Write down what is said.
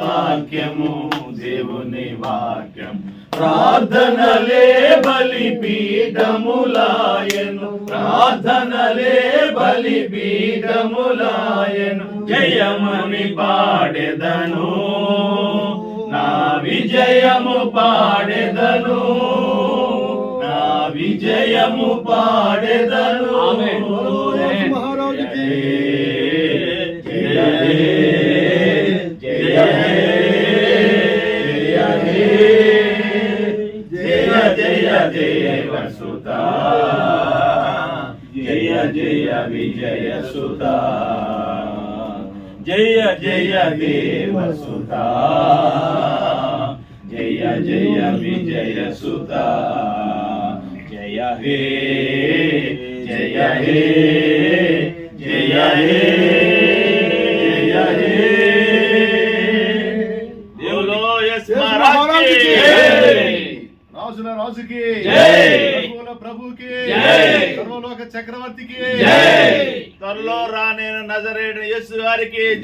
వాక్యము దేవుని వాక్యం ప్రార్థనలే బలిపీఠములాయను. ప్రార్థనలే బలిపీఠములాయను. జయమని పాడెదను. నా విజయము పాడెదను. నా విజయము పాడెదను. Jaya Vasuta Jaya Jaya Vijaya Suta Jaya Jaya Deva Suta Jaya Jaya Vijaya Suta Jaya He Jaya He Jaya He Jaya He Deu Lóias Maravilhas రాజుల రాజుకి. జై. ప్రభువుల ప్రభుకి జై. సర్వలోక చక్రవర్తికి. జై. త్వరలో రానేను నజరేడు యేసు వారికి